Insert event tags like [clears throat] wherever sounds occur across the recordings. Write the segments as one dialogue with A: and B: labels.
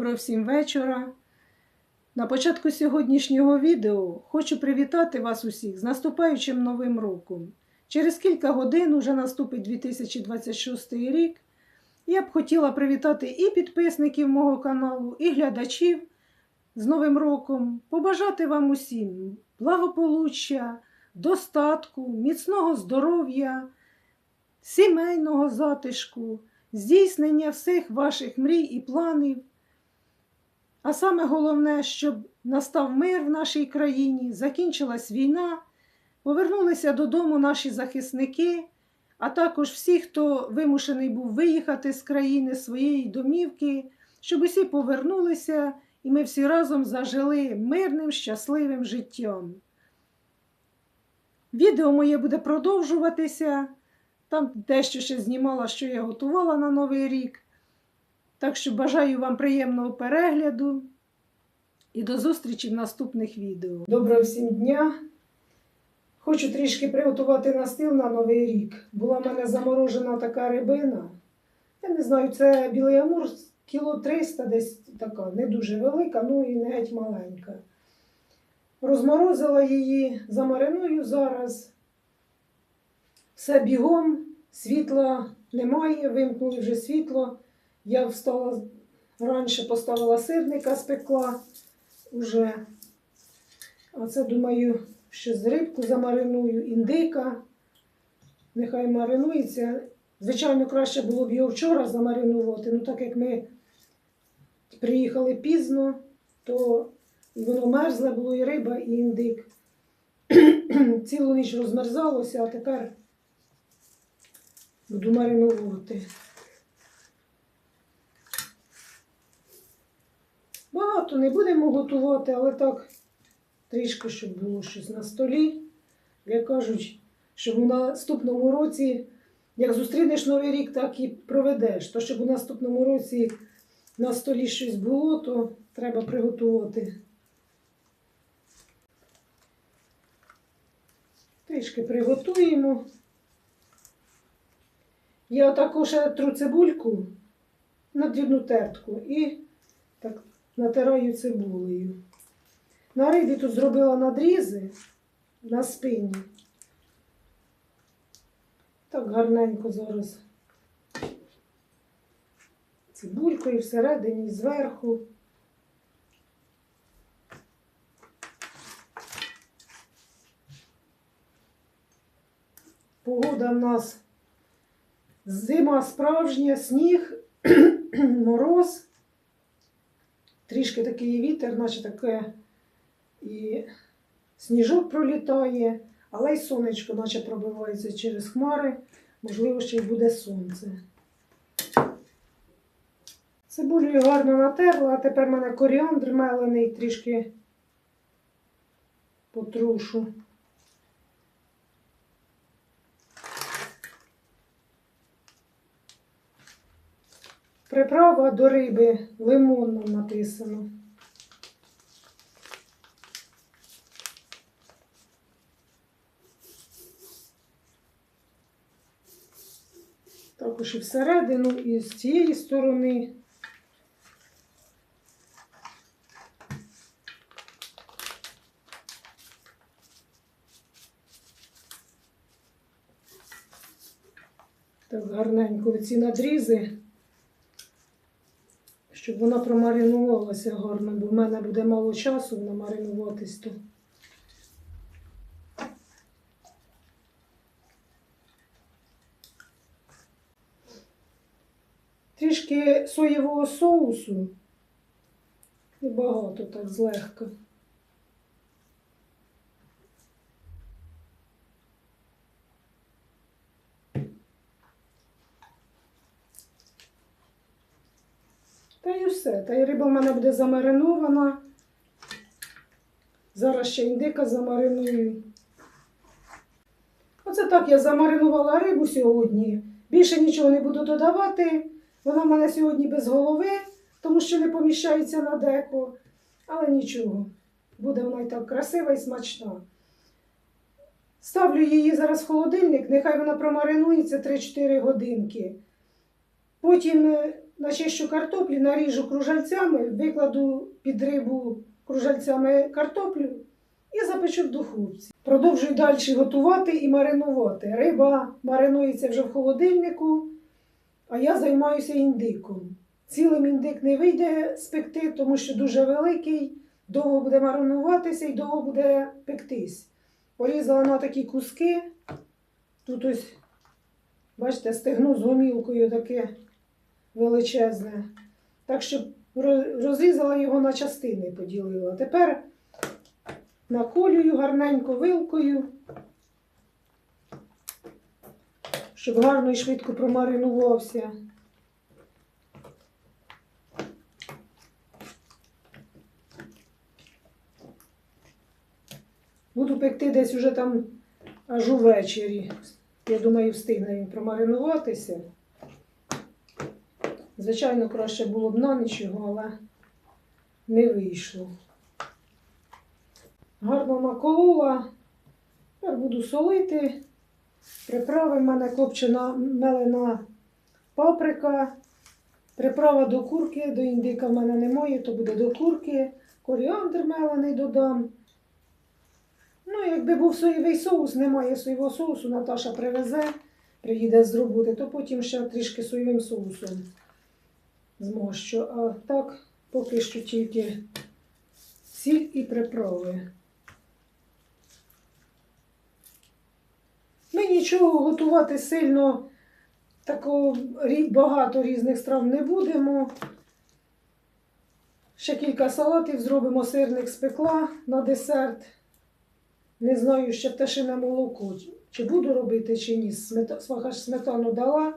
A: Доброго всім вечора. На початку сьогоднішнього відео хочу привітати вас усіх з наступаючим новим роком. Через кілька годин уже наступить 2026 рік. Я б хотіла привітати і підписників мого каналу, і глядачів з Новим роком, побажати вам усім благополуччя, достатку, міцного здоров'я, сімейного затишку, здійснення всіх ваших мрій і планів. А саме головне, щоб настав мир в нашій країні, закінчилась війна, повернулися додому наші захисники, а також всі, хто вимушений був виїхати з країни своєї домівки, щоб усі повернулися і ми всі разом зажили мирним, щасливим життям. Відео моє буде продовжуватися. Там дещо ще знімала, що я готувала на Новий рік. Так що бажаю вам приємного перегляду і до зустрічі в наступних відео. Доброго всім дня! Хочу трішки приготувати на стіл на Новий рік. Була в мене заморожена така рибина. Я не знаю, це білий амур кіло 300, десь така, не дуже велика, ну і не геть маленька. Розморозила її, замариную зараз. Все бігом, світла немає, вимкнули вже світло. Я встала раніше, поставила сирника, спекла уже. А це, думаю, ще з рибку замариную, індика. Нехай маринується. Звичайно, краще було б його вчора замаринувати, ну так як ми приїхали пізно, то воно мерзле було і риба, і індик. [clears throat] Цілу ніч розмерзалося, а тепер буду маринувати. Багато не будемо готувати, але так трішки, щоб було щось на столі. Як кажуть, щоб у наступному році, як зустрінеш Новий рік, так і проведеш. То щоб у наступному році на столі щось було, то треба приготувати. Трішки приготуємо. Я також тру цибульку на дрібну тертку і так натираю цибулею. На рибі тут зробила надрізи на спині. Так гарненько зараз. Цибулькою всередині, зверху. Погода в нас зима справжня, сніг, [clears throat] мороз. Трішки такий вітер, наче таке і сніжок пролітає, але й сонечко, наче пробивається через хмари, можливо, ще й буде сонце. Цибулю гарно натерла, а тепер в мене коріандр мелений, трішки потрушу. Приправа до риби лимонна написано. Також і всередину, і з цієї сторони. Так гарненько ці надрізи щоб вона промаринувалася гарно, бо в мене буде мало часу намаринуватись тут. Трішки соєвого соусу. Небагато так злегка. Все. Та й риба в мене буде замаринована. Зараз ще індика замариную. Оце так я замаринувала рибу сьогодні. Більше нічого не буду додавати. Вона в мене сьогодні без голови, тому що не поміщається на деко. Але нічого. Буде вона і так красива і смачна. Ставлю її зараз в холодильник, нехай вона промаринується 3-4 годинки. Потім е, начищу картоплі, наріжу кружальцями, викладу під рибу кружальцями картоплю і запечу в духовці. Продовжую далі готувати і маринувати. Риба маринується вже в холодильнику, а я займаюся індиком. Цілим індик не вийде спекти, тому що дуже великий, довго буде маринуватися і довго буде пектись. Порізала на такі куски. Тут ось, бачите, стегну з гомілкою таке величезне. Так що розрізала його на частини, поділила. Тепер наколюю гарненько вилкою, щоб гарно і швидко промаринувався. Буду пекти десь уже там аж увечері. Я думаю, встигне він промаринуватися. Звичайно, краще було б на ніч його, але не вийшло. Гарно наколола. Тепер буду солити. Приправи в мене копчена мелена паприка. Приправа до курки, до індика в мене немає, то буде до курки. Коріандр мелений додам. Ну, якби був соєвий соус, немає соєвого соусу, Наташа привезе, приїде з роботи, то потім ще трішки соєвим соусом змощу. А так, поки що тільки сіль і приправи. Ми нічого готувати сильно такого багато різних страв не будемо. Ще кілька салатів зробимо сирник спекла на десерт. Не знаю, ще пташине молоко. Чи буду робити, чи ні. Смета... Сметану дала,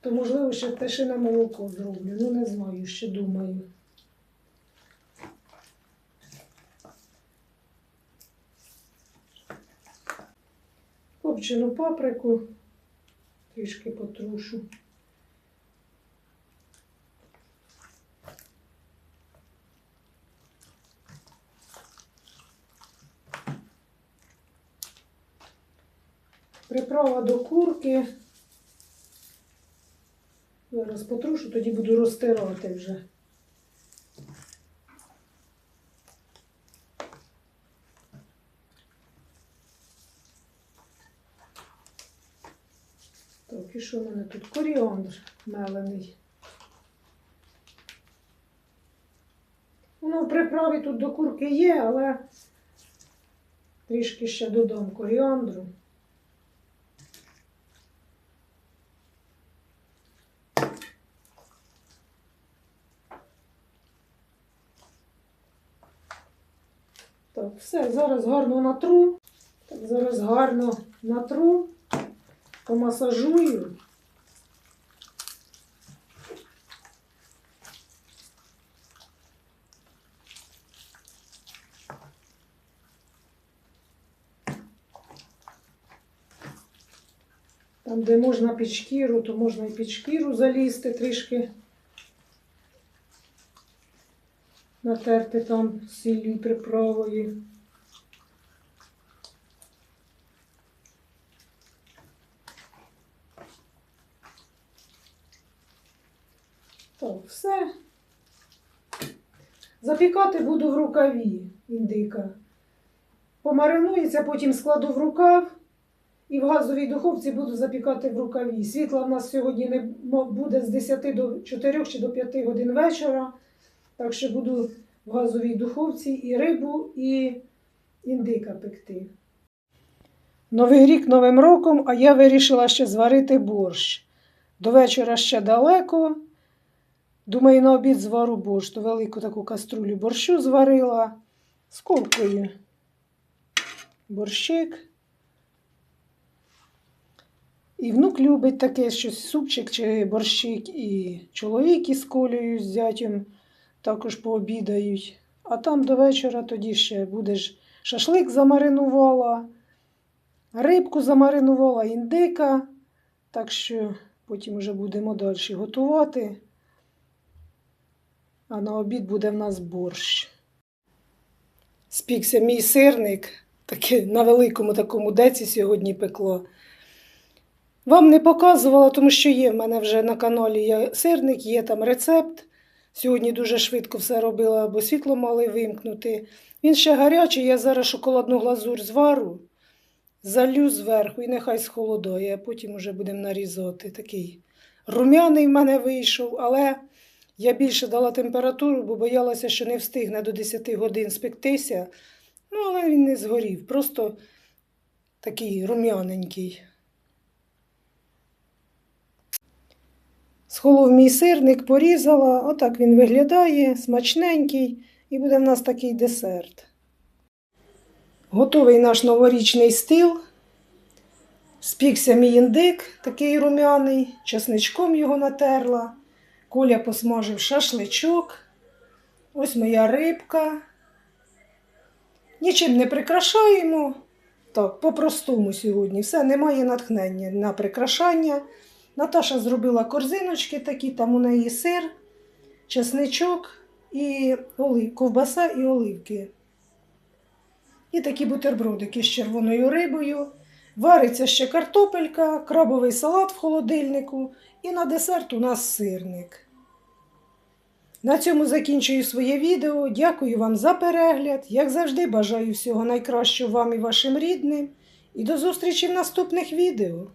A: то можливо ще пташине молоко зроблю. Ну не знаю, ще думаю. Копчену паприку трішки потрушу. Приправа до курки. Зараз потрушу, тоді буду розтирати вже. Так, і що в мене тут? Коріандр мелений. Ну, в приправі тут до курки є, але трішки ще додам коріандру. Так, все, зараз гарно натру. Так, зараз гарно натру, помасажую. Там, де можна під шкіру, то можна і під шкіру залізти трішки. Натерти там сіллю приправою. Так, все. Запікати буду в рукаві індика. Помаринується, потім складу в рукав і в газовій духовці буду запікати в рукаві. Світла в нас сьогодні не буде з 10 до 4 чи до 5 годин вечора. Так що буду в газовій духовці і рибу, і індика пекти. Новий рік новим роком, а я вирішила ще зварити борщ. До вечора ще далеко. Думаю, на обід звару борщ. То велику таку каструлю борщу зварила з ковкою. Борщик. І внук любить таке щось супчик чи борщик, і чоловік із колею з зятем також пообідають. А там до вечора тоді ще будеш шашлик замаринувала, рибку замаринувала, індика. Так що потім вже будемо далі готувати. А на обід буде в нас борщ. Спікся мій сирник, таке на великому такому деці сьогодні пекло. Вам не показувала, тому що є в мене вже на каналі є сирник, є там рецепт. Сьогодні дуже швидко все робила, бо світло мали вимкнути. Він ще гарячий, я зараз шоколадну глазур звару, залю зверху і нехай схолодає, а потім уже будемо нарізати. Такий рум'яний в мене вийшов, але я більше дала температуру, бо боялася, що не встигне до 10 годин спектися. Ну, але він не згорів, просто такий рум'яненький. Схолов мій сирник, порізала, отак він виглядає, смачненький, і буде в нас такий десерт. Готовий наш новорічний стіл. Спікся мій індик, такий рум'яний, чесничком його натерла. Коля посмажив шашличок. Ось моя рибка. Нічим не прикрашаємо. Так, по-простому сьогодні. Все, немає натхнення на прикрашання. Наташа зробила корзиночки такі, там у неї сир, чесничок і олив, ковбаса і оливки. І такі бутербродики з червоною рибою. Вариться ще картопелька, крабовий салат в холодильнику і на десерт у нас сирник. На цьому закінчую своє відео. Дякую вам за перегляд. Як завжди, бажаю всього найкращого вам і вашим рідним. І до зустрічі в наступних відео.